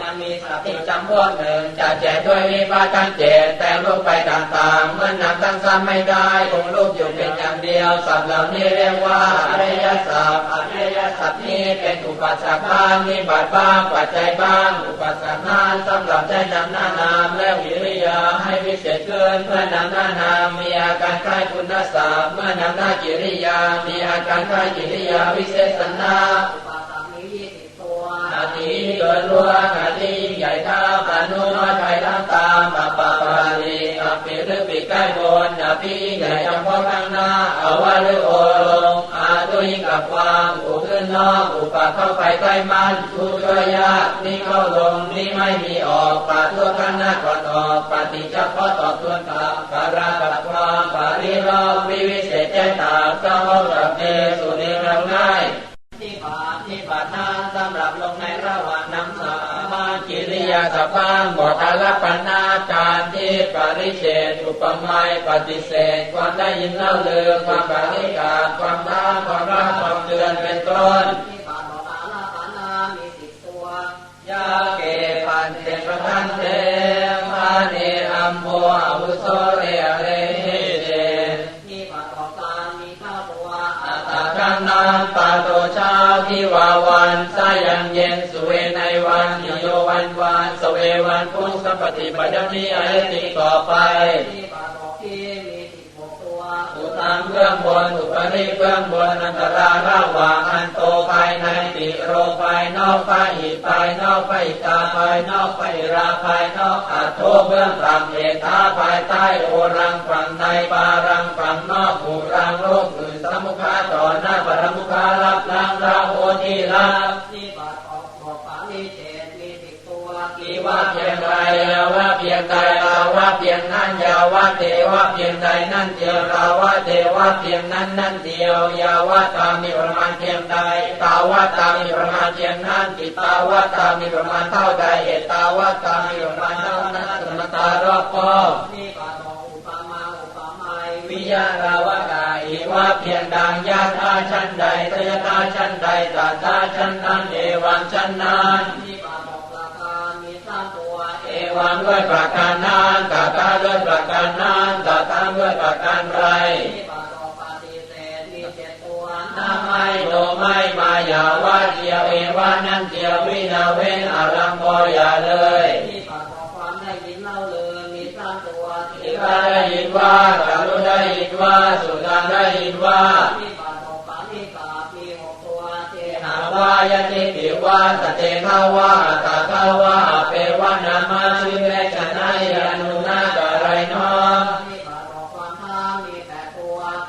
ยังมีสัตว์ที่จำพวกหนึ่งจะแจกด้วยวิบากทั้งเจ็ดแต่รูปไปต่างๆมื่อนับทั้งซ้ำไม่ได้คงรูปอยู่เป็นอย่างเดียวสัตว์เหล่านี้เรียกว่าอริยสัพอริยสัพนี้เป็นอุปสรรคบ้างนิบัติบ้างปัจจัยบ้าง อุปสรรคนั้นสำหรับใช้นำหน้านามและวิริยาให้วิเศษเกินเพื่อนำหน้านามมีอาการคล้ายคุณศัพท์เมื่อนำหน้ากิริยา มีอาการคล้ายกิริยาวิเศษสนา เกินล้วนนาทียิ่งใหญ่ท่าปานุน้อยทั้งตามปะปะปาลีอภิหรือปีกใกล้บนอภิยิ่งใหญ่เฉพาะข้างหน้าอาว่าหรือโอลงอาตุยิ่งกับความอุขึ้นนอกอุปะเข้าไปใกล้มันทุกข์ยากนี่เข้าลงนี่ไม่มีออกปะทั่วข้างหน้าก่อนออกปฏิเฉพาะต่อทวนกลับการากับความปาริรอบวิวิเศษแจ้งตาเจ้าห้องกับเนสุเร สภางบอกาลปนาการที่ปริเชตอุปมาปฏิเสธความได้ยินเล่าเลือความปริการความท้าความรักความเตือนเป็นต้นที่บาทบอกอาลปานามีสิบตัวยาเกปันเตปะทันเตมาเนอัมโมอาวุโสเรเรหิเตที่บาทบอกการมีเก้าตัวอาตาคันนานปาโตชาที่วาวันสายังเย็นสุ วันวานสเววันพุ่งสัมปติปัจจิอายติต่อไปที่บาทบอกที่มีหกตัวอุตามเบื้องบนอุปริเบื้องบนอันตราระหว่างอันโตภายในติโรภายนอกภายอิภายนอกภายตาภายนอกภายราภายนอกอาโทเบื้องต่ำเอตาภายใต้โอรังฝั่งในปารังฝั่งนอกหูรังโลกอื่นสมุขาต่อหน้าปรมุขารับลังราโอทีรับ เพียงใดลาว่าเพียงนั้นยาว่าเทว่าเพียงใดนั่นเดียวลาว่าเทว่าเพียงนั้นนั่นเดียวยาว่าตามีประมาณเพียงใดตาว่าตามีประมาณเพียงนั้นติตาว่าตามีประมาณเท่าใดเอตาว่าตามีประมาณเท่านั้นสมตารอบคอบที่บาทบอกอุปมาอุปไมยวิยาลาวกาอีว่าเพียงดังยาตาชั้นใดทยตาชั้นใดตาตาชั้นนั้นเอวังชั้นนั้น เอวังด้วยประการนั้นตาตาด้วยประการนั้นตาตาด้วยประการไรที่บาทบอกปฏิเสธมีเจ็ดตัวนาไม่โนไม่มายาว่าเดียวเอวานั่นเดียววินาเวนอารังโมอย่าเลยที่บาทบอกความได้ยินเล่าเลยมีสามตัวอิกาได้ยินว่าตาลุได้ยินว่าสุดาได้ยินว่า ที่บาทบอกปาลิกามีหกตัวเท หาว่ายติติว่าสเตทาวะตาทาวะเปวานามาชิเวชนะยานุนาการไรนอม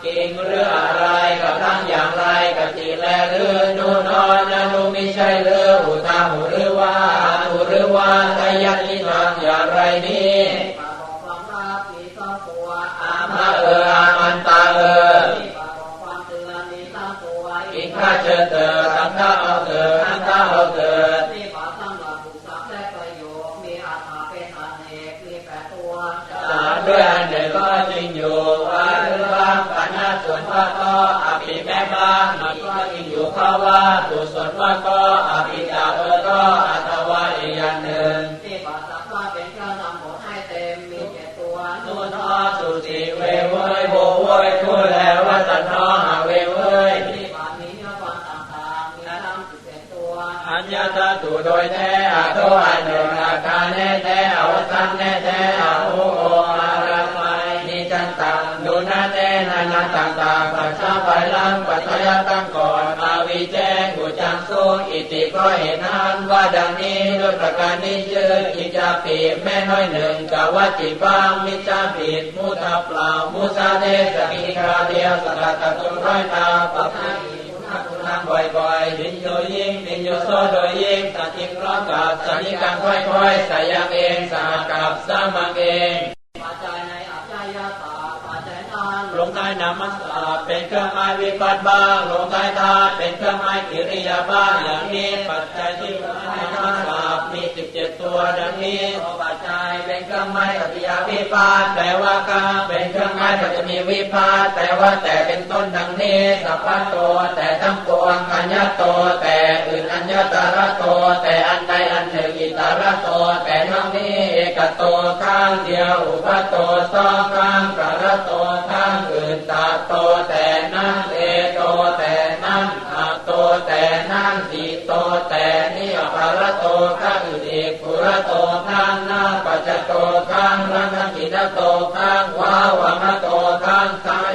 กิงเรื่องอะไรกับทั้งอย่างไรกับจิและหรือนูนอนนุไม่ใช่หรือหูตาหูหรือว่าหู นึ่งอาน่แท้อวสันแน่แท้อาโหโออาราไมนิจันตังดูนาแน่นานาต่างปัจฉาไลังปัจจยตั้งก่อนอาวิแจ้งกุจังสุอิติก็เห็นนั้นว่าดังนี้ด้วยประการนี้ชื่ออิจาปีแม่น้อยหนึ่งกาวจิบังมิจาปิดมุตาเปล่ามุสาเดสกิคาเดียวสกัตะตุร้อยตาปัพพิมุนาคุณนำ บ่อยๆดินโยยิ่งดินโยโซโดยยิ่งตัดทิ้งร้อนกับสันนิการค่อยๆใส่ยังเองสากับสามังเองปัจจัยในอัจฉริยตาปัจจัยนั้นลงใต้นามัสสาเป็นเครื่องหมายวิปัสสบ้างลงใต้ธาตุเป็นเครื่องหมายกิริยาบ้างอย่างนี้ปัจจัยที่ในมัสสามีสิบเจ็ดตัวดังนี้ปัจจัย เครื่องหมายปฏิยาวิปาสแปลว่ากาเป็นเครื่องหมายปัจจมีวิปาสแต่ว่าแต่เป็นต้นดังนี้สัพพะโตแต่ทั้งปวงอัญญโตแต่อื่นอัญญตระโตแต่อันใดอันหนึ่งอิตระโตแต่น้งนี้เอกโตข้างเดียวอุปโตสองข้างกระโตข้างอื่นตาโตแต่นั้นเอ แต่นั้นสีโตแต่นี่อภารโตข้างอื่นอีกปุระโตข้างหน้าปัจจโตข้างรังกินโตข้างว้าวังโตข้างซ้าย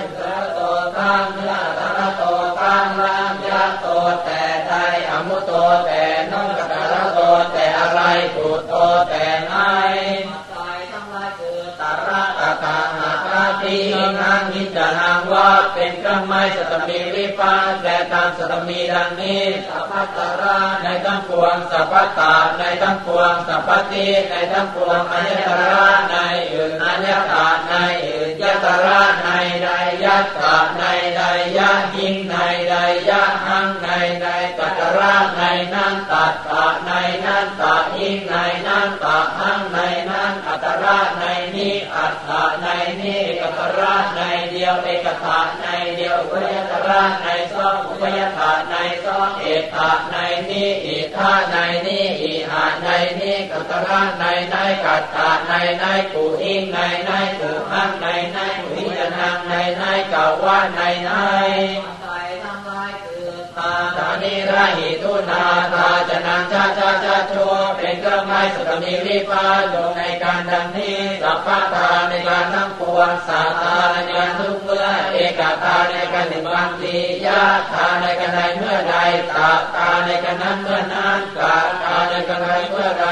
ไม้สตมีริฟาแต่ตามสตมีดังนี้สัพพตาราในทั้งปวงสัพพตาในทั้งปวงสัพพติในทั้งปวงอัญญตระในอื่นอัญญตาในอื่นยตระในใดยัตตาในใดยะหิงในใดยะ นนั้นตัตตะในนั้นตะหิงในนั้นตะหังในนั้นอัตระในนี้อัตตะในนี้เอกระในเดียวเอกตะในเดียวอุปยตระในสองอุปยตะในสองเอกตะในนี้อิทาในนี้อิหาในนี้กัตระในในกัตตะในในกุหิงในในกุหังในในกุหิยนังในในกาวะในใน ตาตานิราหิตุนาตาจะนังชาชาชาชัวเป็นเครื่องไม้สตมีวิปาลงในการดังนี้สัพพตาในการทั้งปวงสาตาในการทุกเมื่อเอกตาในการหนึ่งบางทียะตาในการใดเมื่อใดตาตาในการนั้นเมื่อนั้นกาตาในการใดเมื่อใด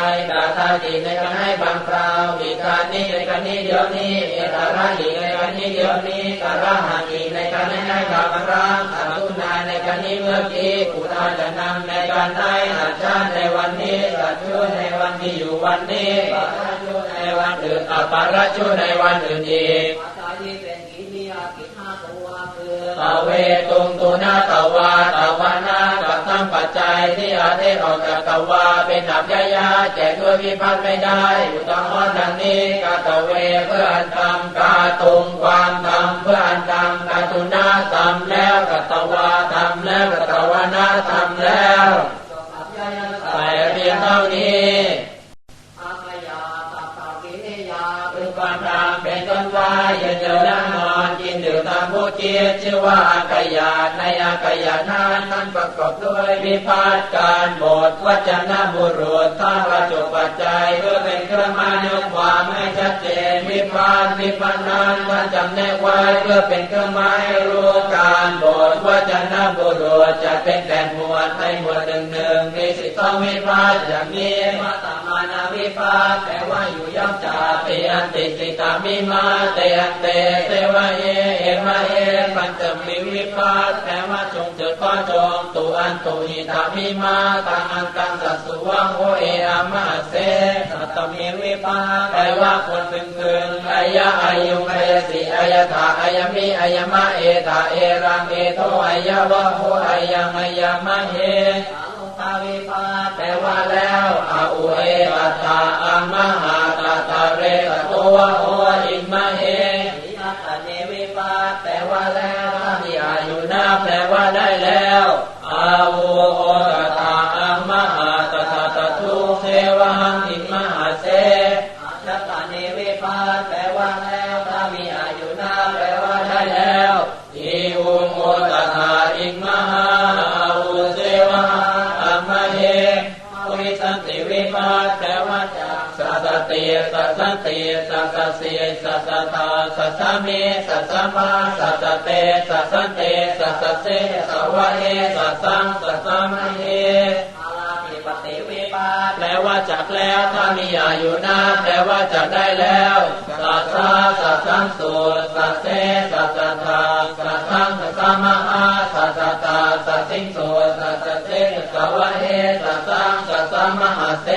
ตาจีในการให้บางคราวอีกการนี้ในการนี้เดี๋ยวนี้เอตาระหีในการนี้เดี๋ยวนี้การะหังีในการให้ให้บางครั้งอนุนาในการนี้เมื่อกี้ปุตาจะนำในการให้อาจารย์ในวันนี้สัจจุในวันที่อยู่วันนี้ปาราชุในวันอื่นอปาราชุในวันอื่นอีกปัจจัยที่เป็นกิริยากิจห้าตัวคือตเวตุงตุนาตวาตวานากับ ทั้งปัจจัยที่อาเทศออกจากตวาเป็นอับยายาแจกด้วยวิพัฒน์ไม่ได้อุตมอนดังนี้กาตเวเพื่ออันทำกาตุงความทำเพื่ออันทำกาตุนาทำแล้วกัตวาทำแล้วกัตวานาทำแล้วจงอับยายาแต่เพียงเท่านี้อาขยาตัตตากิยาคือความตามเป็นต้นว่ายืนเดินนั่งนอนกิ นดื่มเกียชื่อว่าอากยาในอากยานั้นนั้นประกอบด้วยวิพาทการบทวัจนะบุรุษท่าประจุปัจจัยเพื่อเป็นเครื่องหมายยกความให้ชัดเจนวิพาทวิพันธ์นั้นท่านจำแนกไว้เพื่อเป็นเครื่องหมายรู้การบทวัจนะบุรุษจะเป็นแต่หมวดในหมวดหนึ่งหนึ่งมีสิทธิต้องวิพาทอย่างนี้มาตา วิพาทแปลว่าอยู่ย่อมจาเตอันติสิตามิมาเตอันเตเตวะเยเอมะเอปัญจมิวิพาทแปลว่าจงเจิดก็จงตุอันตุหิตามิมาตังอันตังสัสสุวังโอเออามาเสสัตตมิวิพาทแปลว่าคนพึงพึงอายะอายุอายสิอายถาอายมิอายมะเอตาเอรังเอโทอายะวะโหอายังอายมะเฮ วิปาแต่ว่าแล้วอาอุเอตตาอัมมหาตาตาเรตโตวะโออิมะเอวินัตเนวิปาแต่ว่าแล้วถ้ามีอายุนาแปลว่าได้ สัสสติสัสสสีสัสสตาสัสสเมสัสมาสัสสเตสัสสเตสัสสเสสวะเอสัสสังสัสมะเออาลาภิปติวิปาแปลว่าจักแล้วถ้ามีอายุนาแปลว่าจักได้แล้วสัสสะสัสสังสุสัสเสสัสสทาสัสสังสัสสมหาสัสสตาสัสสิงสุสัสเสสวะเอสัสสังสัสมหาเส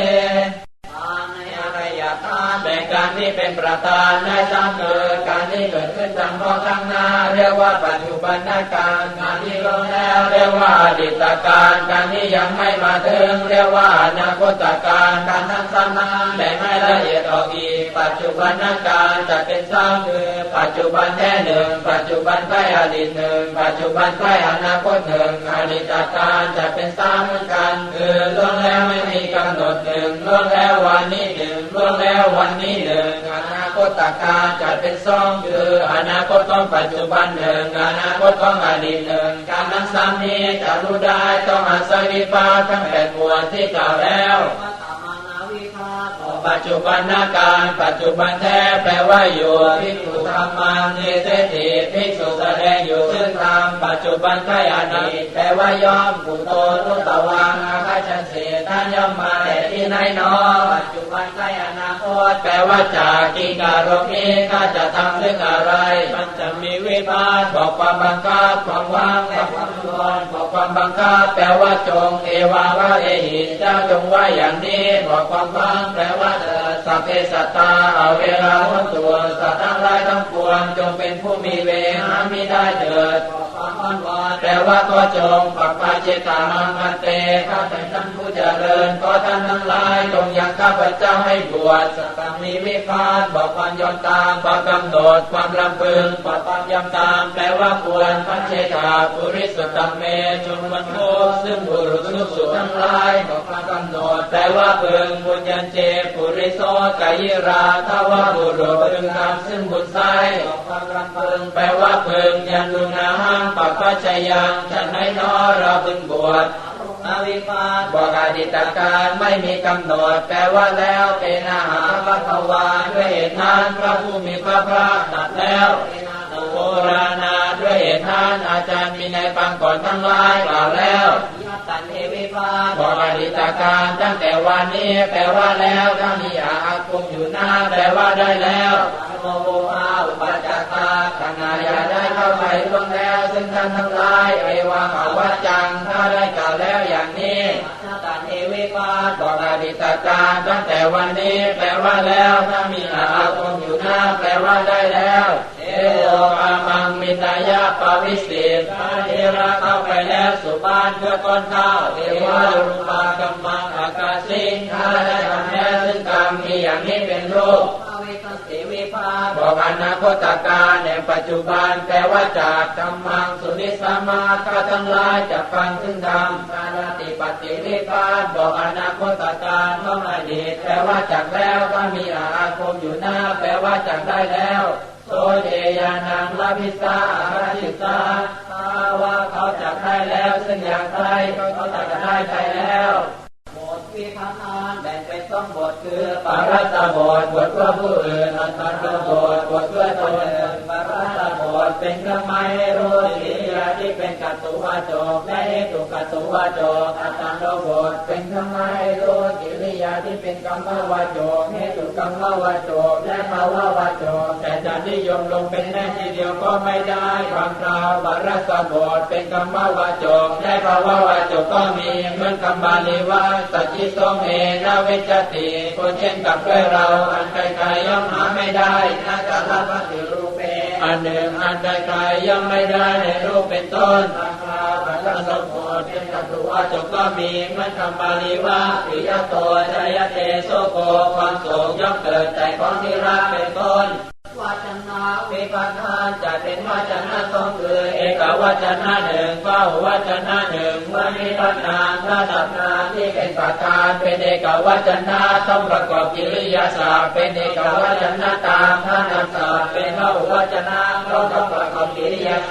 การที่เป็นประธานในตั้งเกิดการที่เกิดขึ้นตั้งพ่อข้งหน้า เรียกว่าปัจจุบันการการที่ลงแล้วเรียกว่าอดีตการการที่ยังไม่มาถึง เรียกว่าอนาคตการการทั้งสาม ปัจจุบันการจะเป็นสร้างคือปัจจุบันแท้หนึ่งปัจจุบันใกล้อดีตหนึ่งปัจจุบันใกล้อนาคตหนึ่งอดีตการจะเป็นสามเหมือนกันคือล่วงแล้วไม่มีกำหนดหนึ่งล่วงแล้ววันนี้หนึ่งอนาคตตัดการจัดเป็นสองคืออนาคตของปัจจุบันหนึ่งอนาคตของอดีตหนึ่งการทั้งสามนี้จะรู้ได้ต้องอาศัยวิปาทั้งแปดหมวดที่กล่าวแล้ว ปัจจุบันนาการปัจจุบันแท้แปลว่าอยู่ภิกษุธรรมังเนเสติภิกษุแสดงอยู่ซึ่งธรรมปัจจุบันใกล้อดีตแปลว่าย่อมปุโตนุตตวังอาคาชันสี ท่านย่อมมาแต่ที่ไหนนอปัจจุบันใกล้อนาคตแปลว่าจากกิงการกนี้ข้าจะทำเรื่องอะไร มันจะมีวิพากบอกความบังคับความว่างและความรอนบอกความบังคับแปลว่าจงเอวาวะเอหิเจ้าจงว่าอย่างนี้บอกความว่างแปลว่าเถิดสัพเพสัตตาเอาเวลาทั้งตัวสัตว์ทั้งหลายทั้งปวงจงเป็นผู้มีเวหามิได้เถิดขอค วามอ้อนวาแต่ว่าก็จงปักปาเจตามังคันเตข้าแต่ท่านผู้เจริญก็ท่านทั้งหลายจงยังข้าพเจ้าให้บวชสัตตมีวิพานบอกความยอมตามความกำหนดความลำพึงบอกความยำตามแปลว่าควรพระเชตาปุริสุตตมเมจงบรรทุกซึ่งบุรุษสุสุทั้งหลายบอกความ แปลว่าพึงบุญยันเจปุริโสกายิราถ้าว่าบุรุษพึงทำซึ่งบุญไซบอกความลำพึงแปลว่าเพึงยันลุนาหังปักปัจจยังฉันให้นอเราพึงบวชนาวิภาบอกอดีตการไม่มีกำหนด แปลว่าแล้วเป็นอาหารพระภวาด้วยเหตุนั้นพระผู้มีพระภาคตรัสแล้วโบราณาด้วยเหตุนั้นอาจารย์มีในปังก่อนทั้งหลายกล่าวแล้วตันเทวิภาบอกอดีตการตั้งแต่วันนี้แปลว่าแล้วถ้ามีอาคมอยู่หน้าแปลว่าได้แล้วโมโหอาอุปจักตาขณะยาได้เข้าไปล่วงแล้ว ซึ่งท่านทั้งหลายเอวังอวัจจังถ้าได้กล่าวแล้วอย่างนี้ตันเทวิภาบอกอดีตการตั้งแต่วันนี้แปลว่าแล้วถ้ามีอาคมอยู่หน้าแปลว่าได้แล้ว เอโลอามัง มิตายาปาวิสิทธิ์พระเทระเข้าไปแล้วสู่บ้านเพื่อก้อนข้าวเทวารูปากัมมังอากาสิงถ้าได้ทำแล้วซึ่งกรรมมีอย่างนี้เป็นรูปาเวตัสเทวิภาบอกอนาคตการในปัจจุบันแปลว่าจากธรรมังสุนิสมาข้าทั้งหลายจะฟังซึ่งธรรมการติปฏิริพานบอกอนาคตการต้องอดีตแปลว่าจากแล้วถ้ามีอาคมอยู่หน้า แปลว่าจากได้แล้ว โสเจยานังลาภิสาอาจิตาถ้าว่าเขาจักได้แล้วซึ่งอย่างไรเขาจักได้ไปแล้วบทวิพังานแบ่งเป็นสองบทคือปารัตตบทบทเพื่อผู้อื่นอันตรบทบทเพื่อตนเองปารัตตบทเป็นเครื่องหมายรู้ดี กัตตุวาจกและเหตุกัตุวาจกอัตตาบทเป็นเครื่องหมรู้กิริยาที่เป็นกรรมวาจกเหตุกรรมวาจกและภาวะวาจกแต่จะนิยมลงเป็นแน่ทีเดียวก็ไม่ได้บางคราวปารัตตบทเป็นกรรมวาจกและภาวะวาจกก็มีเหมือนคำบาลีว่าสัจจิโสเมนาเวจติคนเช่นกับด้วยเราอันใครๆย่อมหาไม่ได้นาจะรับว่าถือรูปเปอันหนึ่งอันใครๆย่อมไม่ได้ในรูปเป็นต้น บางคราวพระสมบูรณ์เป็นกัตตุวจกก็มีมือนคำบาลีว่าปิยโตชยเตโสโกความโศกย่อมเกิดแต่ของที่รักเป็นต้นวาจนาวิปัฏฐานจะเป็นวจนะสองคือเอกวจนะหนึ่งเฝ้าวจนะหนึ่งเมื่อมีปัญญาระดับนาที่เป็นปัฏฐานเป็นเอกวจนะต้องประกอบกิริยาศาสตร์เป็นเอกวจนะตามท่านำศาสตร์เป็นพระวจนะต้องประกอบ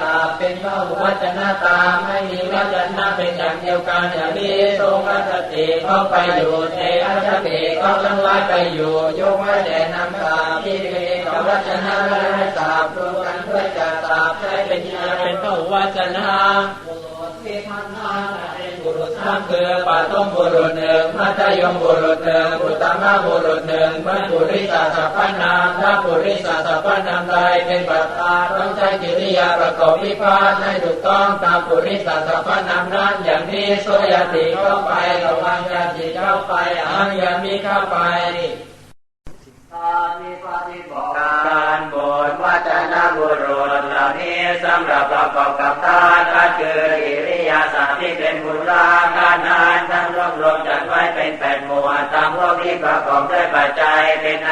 ตาเป็นพระวจนะตาไม่มีวจนะเป็นอย่างเดียวกันอย่างนี้ทรงรัตติเขาไปอยู่เทอาชติก็ทั้งหลายไปอยู่ยกไว้แต่นำตาที่เป็นเอกวจนะและตาปรวมกันเพื่อจะตาให้เป็นยาเป็นพระวจนะ เป็นบุรุษสามคือปฐมบุรุษหนึ่งมัธยมบุรุษหนึ่งอุตตมบุรุษหนึ่งพระปุริสาสัพพนามถ้าปุริสาสัพพนามใดเป็นปัตตาต้องใช้กิริยาประกอบวิพากษ์ให้ถูกต้องตามปุริสาสัพพนามนั้นอย่างนี้โสยติเข้าไประวังยาติเข้าไปอังยามีเข้าไปตานิปฏิ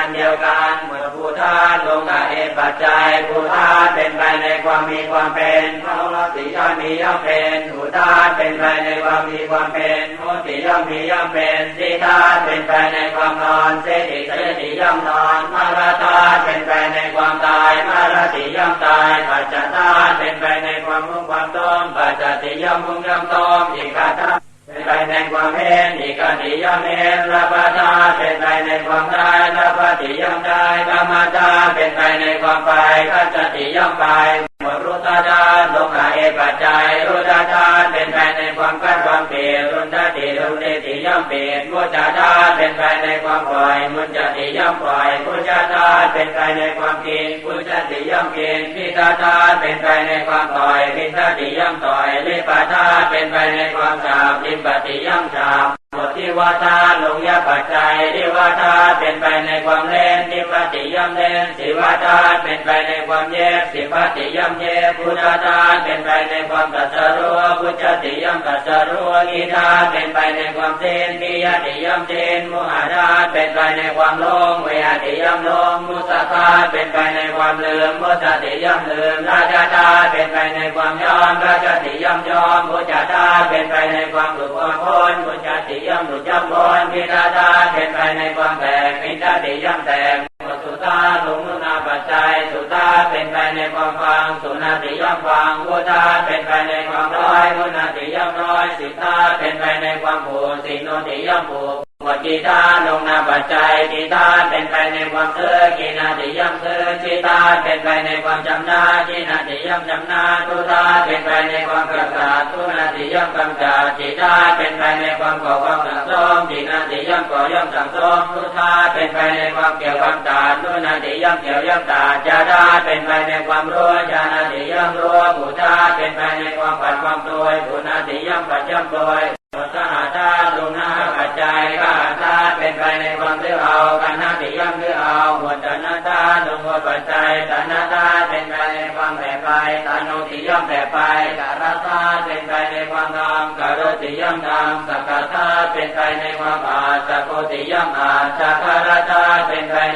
นอันเดียวกันเมื่อผู้ธาลงกับเอปัจจัยผู้ธาเป็นไปในความมีความเป็นเพราะว่าสีย่อมมีย่อมเป็นผู้ธาเป็นไปในความมีความเป็นโมติย่อมมีย่อมเป็นสีธาเป็นไปในความนอนเสติเสติย่อมนอนมาราธาเป็นไปในความตายมาราติย่อมตายปัจจธาตุเป็นไปในความมุ่งความต้มปัจจติย่อมมุ่งย่อมต้มอีก วามเห็นอีกติยมเห็นละปะทาเป็นไปในความได้ละปฏิยมได้กรรมตาเป็นไปในความไปกัจจติยมไปหมดรุตตาดาลงหาเอปัจจัยรุตตาดาเป็นไปในความกัดความเปลี่ยนรุนตติรุนเนติยมเปลี่ยนมุจจาดาเป็นไปในความปล่อยมุจจติยมปล่อยมุจจาดาเป็นไปในความกินมุจจติยมกินพิตาดาเป็นไปในความต่อยพิตาติยมต่อยลิปาดาเป็นไปในความ สาบลิปติยมสาบบทที่ว่าทาลงยาปัจจัยที่ว่าทาเป็นไปในความเล่นที่ ปฏิยมเล่นสิวาทาเป็นไปในความแยกสิปฏิยมแยกพุทธทาเป็นไปในความตัดสรู้พุทธติยมตัดสรู้กีทาเป็นไปในความเส้นทิยติยมเส้นมุหาทาเป็นไปในความโลงเวหติยมโลงมุสตาเป็นไปในความลืมมุสติยมลืมราชาทาเป็นไปในความยอมราชติยมยอมพุทธทาเป็นไปในความหลุดความพ้นพุทธติยมหลุดย่ำพ้นพิทาทาเป็นไปในความแตกพิทาติยมแตก ตาลงมุนาปัจจัย สุตาเป็นไปในความฟัง สุนาติย่อมฟังวุตาเป็นไปในความร้อยวุนาติย่อมร้อยสิตาเป็นไปในความผูกสิโนติย่อมผูก วจิตาลงนาปัจจัยจิตาเป็นไปในความเสื่อกินาติยมเสื่อจิตาเป็นไปในความจำนาจินาติยมจำนาตุตาเป็นไปในความกำจัดตุนาติยมกำจัดจิตาเป็นไปในความก่อความสังสมจินาติยมก่อย่อมสังสมตุตาเป็นไปในความเกี่ยวความตาตุนาติยมเกี่ยวย่อมตาจาดาเป็นไปในความรู้จานาติยมรู้ปุตาเป็นไปในความปัดความโดยปุนาติยมปัดย่อมโดย ไปในความเลือเอากันนาติย่อมเลือเอาหัวตนาตาลงหัวปัจจัยตนาธาตุเป็นไปในความแปรไปตานุติย่อมแปรไปการธาตุเป็นไปในความงามการติย่อมงามสักกะธาเป็นไปในความอาจสะโกติย่อมอาจสักการธาตุเป็นไปใน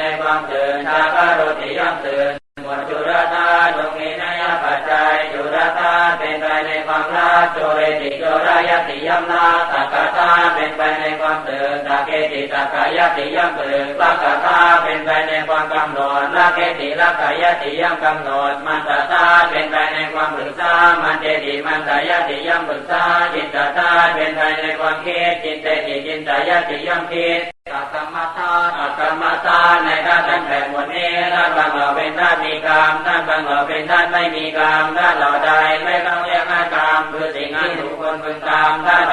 ไปในความกำหนดลักเกติลักกายติยมกำหนดมันตธาตุเป็นไปในความปรึกษามันเจติมันตายติยมปรึกษาจิตตธาตุเป็นไปในความคิดจิตเตติจินตายติยมคิดสักรรมตาอักรรมตาในด้านนั้นแบ่งหมดนี้ด้านบางเหล่าเป็นด้านมีกรรมด้านบางเหล่าเป็นด้านไม่มีกรรมด้านเหล่าใดไม่ต้องเรียกว่ากรรมคือสิ่งที่ถูกคนพึงตามด้าน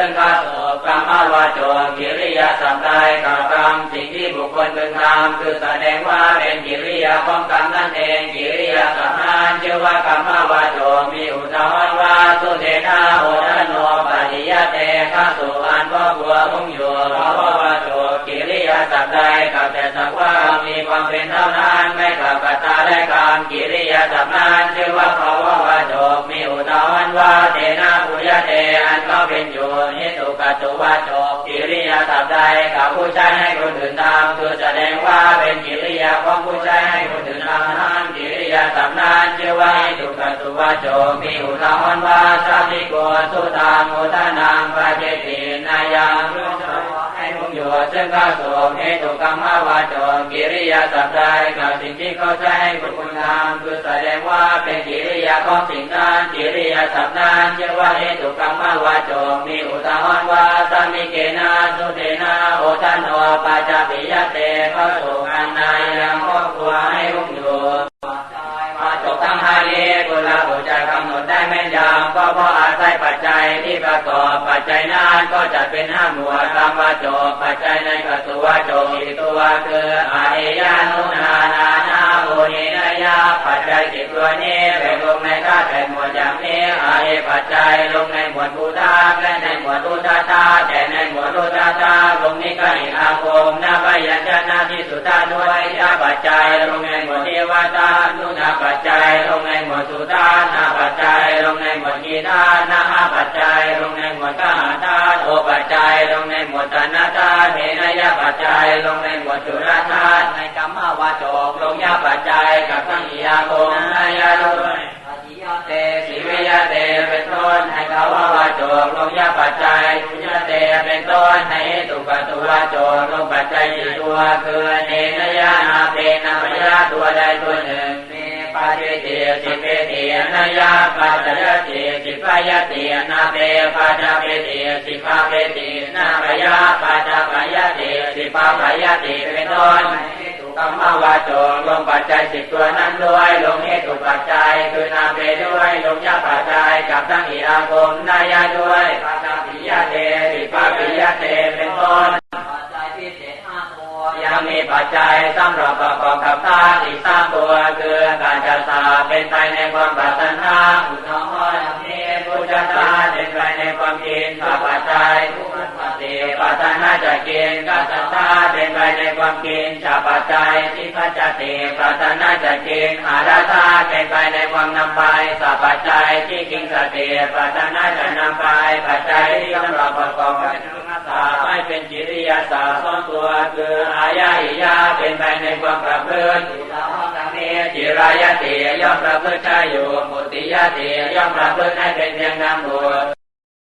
พึงข้าศพกรรมวาจงกิริยาสัมใดกับกรรมสิ่งที่บุคคลพึงทำคือแสดงว่าเป็นกิริยาของกรรมนั่นเองกิริยาสัพนั้นชื่อว่ากรรมวาจงมี ยาสัพใดกับผู้ใช้ให้คนอื่นทำคือแสดงว่าเป็นกิริยาของผู้ใช้ให้คนอื่นทำนั้นกิริยาสำนักเชื่อว่านิสุกัตุวาจมีอุทาหรณ์ว่าสาธิโกสุตังอุทานังปะเจตินายัง ซึ่งข้าสมเหตุกรรมวาจกกิริยาสัพใดกับสิ่งที่เขาใช้ให้บุคคลทำคือแสดงว่าเป็นกิริยาของสิ่งนั้นกิริยาสัพนั้นเชื่อว่าเหตุกรรมวาจกมีอุทาหรณ์ว่าสามิเกนาสุเตนาโอทันโอปาจาปิยะเตพระสุขันนายังครอบครัวให้คุ้ม ระกอบปัจจัยนั้นก็จะเป็นห้าหมวดตามวาจบปัจจัยในกตัวจบอีกตัวคืออาเยานุนานานาโอนินยาปัจจัยสิตตัวนี้เป็นลงในธาตุแปดหมวดอย่างนี้อาเอปัจจัยลงในหมวดภูทธาและในหมวดตุตธตาแต่ในหมวดตุตธตาลงนี้ก็อีกอาคมนาไปยัญชนะที่สุดาด้วยยาปัจจัยลงในหมวด ลงในหมวดจุลธาตุในกรรมวาจกลงยาปัจจัยกับทั้งอิยาคมนายาด้วยอาจิยาเตสิวิยเตเป็นต้นให้เขาว่าวาจกลงยาปัจจัยทุยเตเป็นต้นให้ตุกตุวาจกลงปัจจัยสี่ตัวคือเนนยานาเปนาพยาตัวใดตัวหนึ่งเนปาเจเตสิเปเตนยาปัจจยเตสิพายเตนาเปปัจจเปเตสิพาเปเต นาปยาปัจจปยาติสิปาพายาตเป็นต้นกรรมวาจงลงปัจจัยสิบตัวนั้นด้วย ลงเหตุปัจจัยคือนามเปด้วยลงยาปัจจัย ไปในความนำไปสัพปัจจัยที่กินสติปรารถนาจะนำไปปัจจัยที่สำหรับประกอบกับสาไม่เป็นจิริยาสาสองตัวคืออายาอิยาเป็นไปในความประพฤติสุราหังกังเนจิรายติย่อมประพฤติใช่อยู่มุติยติย่อมประพฤติให้เป็นเพียงนามบุตร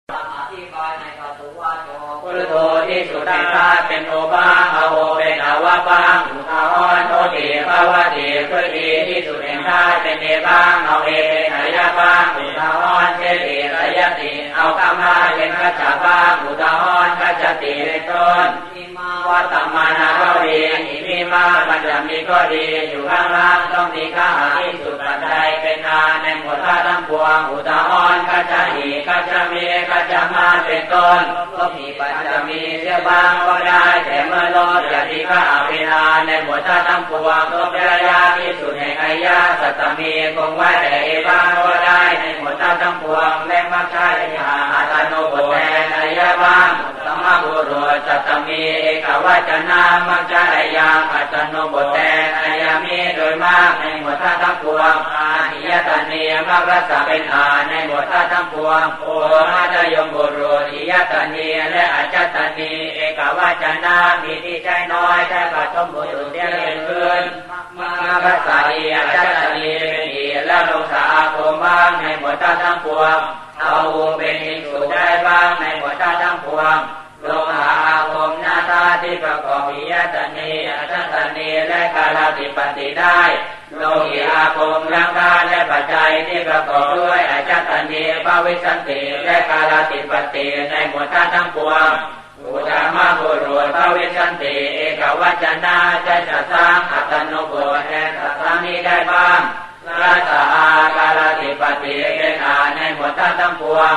สาทิฏฐิในกัตุวาโจพุทโธที่สุดใบังเอาเอเป็นอายะบังอุตาหอนเจติระยติเอากรรมาเป็นกัจจบังอุตาหอนกัจจติเป็นต้นวัตตมานาก็ดีอิมิมาปัญจะมีก็ดีอยู่ข้างล่างต้องมีข้าหาที่สุดปัจจัยเป็นนาในหมวดท่าทั้งปวงอุตาหอน มีกัจจมาเป็นต้นก็มีปัจจะมีเสียบ้างก็ได้แต่เมื่อลดอย่าดีข้าอภินาในหมวดท่าทั้งปวงก็พระยะที่สุดแห่งอายะสัตมีคงไว้แต่เอบ้างก็ได้ในหมวดท่าทั้งปวงและมักใช่ยาอาตโนบทแทนอายะบ้าง บุรุษตมีเอกวัจนามักใช่ยาอาตโนบทแทนอายามีโดยมากในหมวดท่าทั้งปวงอาหิยตานีมักรักษาเป็นอาในหมวดท่าทั้งปวงโอมาตยมบุรุษอิยตานีและอาจตานีเอกวัจนามีที่ใจน้อยใจปฐมบุรุษเรียเป็นคืนมารักษาอีอาจตานีเป็นอีแล้วลงสาอาคมบ้างในหมวดท่าทั้งปวงเอาเป็นอิสุได้บ้างในหมวดท่าทั้งปวง ลงหาอาคมนาตาที่ประกอบวิยตานีอัตตนีและกาลติปติได้โลหิอาคมร่างกายและปัจจัยที่ประกอบด้วยอาจตานีภาวิสันติและกาลติปติในหมวดธาตุทั้งปวงอุตมาบุรุษภาวิสันติเอกวัจนาจะจะสร้างอัตโนโกแทนสัตตานี้ได้บ้างราชาอากาลติปติเป็นอาในหมวดธาตุทั้งปวง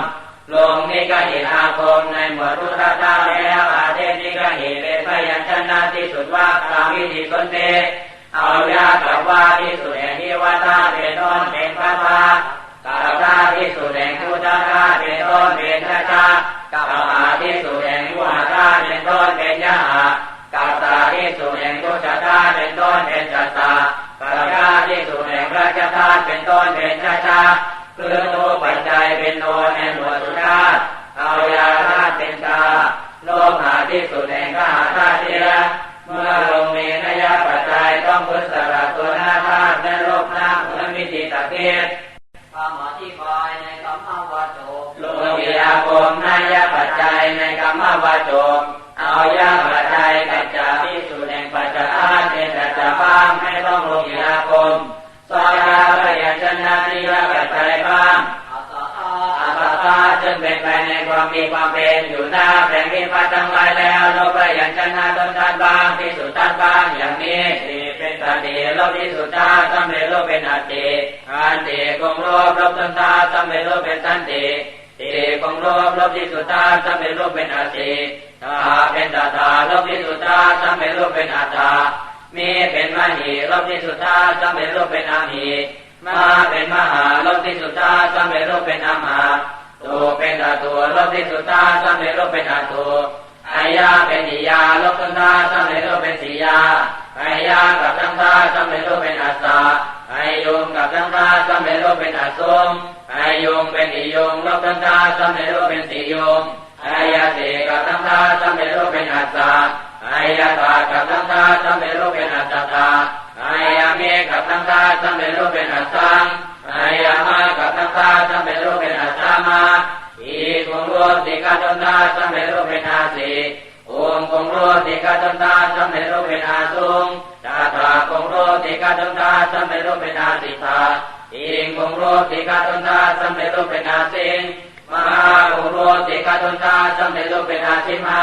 ลงนี้ก็เห็นอาคมในหมวดรุตตาแล้วอาเทศนี้ก็เห็นเป็นพยัญชนะที่สุดว่าตามวิธีสนเทเอายากับว่าที่สุดแห่งที่ว่าตาเป็นต้นเป็นพระพากับตาที่สุดแห่งพุทธาเป็นต้นเป็นชาชากับอาที่สุดแห่งพุทธาเป็นต้นเป็นยะหากับตาที่สุดแห่งพุทธาเป็นต้นเป็นจัตตากับยาที่สุดแห่งพระเจ้าธาตุเป็นต้นเป็นชาชา คือโนปัจจัยเป็นโนในหมวดสุธาตเอายาธาตุเป็นตาโลหาที่สุดแห่งข้าธาตุเทียเมื่อลงมีนยปัจจัยต้องพุทธสระตัวหน้าธาตุและโลภหน้าเหมือนมิติตะเกียบความหมอที่พอ จ้าแผ่นดินฟ้าทั้งหลายแล้วโลกประยัญชนะต้นทานบางที่สุดทานบางอย่างนี้ที่เป็นตันติโลกที่สุดทาตั้งในโลกเป็นอัติอันติคงโลกลบต้นทาตั้งในโลกเป็นตันติติคงโลกลบที่สุดทาตั้งในโลกเป็นอัติตาเป็นตาตาโลกที่สุดทาตั้งในโลกเป็นอัตตามีเป็นมหีลบที่สุดท้ายจำเป็นรูปเป็นอาหีมาเป็นมหาลบที่สุดตาสำเร็จรูปเป็นอมหา ตัวเป็นอาตัวลบที่สุดตาสำเร็จรูปเป็นอาตัวอายาเป็นอิยาลบตันตาสำเร็จรูปเป็นสียาอายากับตังตาสำเร็จรูปเป็นอาสาอายุงกับตังตาสำเร็จรูปเป็นอาสมอายุงเป็นอิยงลบตันตาสำเร็จรูปเป็นสียงอายาเสกับตังตาสำเร็จรูปเป็นอาสาอายาตากับตังตาสำเร็จรูปเป็นอาสตาอายาเมกับทั้งตาจำเป็นรูปเป็นอัสสังอายามากับทั้งตาจำเป็นรูปเป็นอัสสามา โรติกาจนตาสัมเป็นรูปเวนาสีองคงโรติกาจนตาสัมเป็นรูปเวนาสุงตาตาคงโรติกาจนตาสัมเป็นรูปเวนาสิตาอิงคงโรติกาจนตาสัมเป็นรูปเวนาสิงมหาคงโรติกาจนตาสัมเป็นรูปเวนาสิมา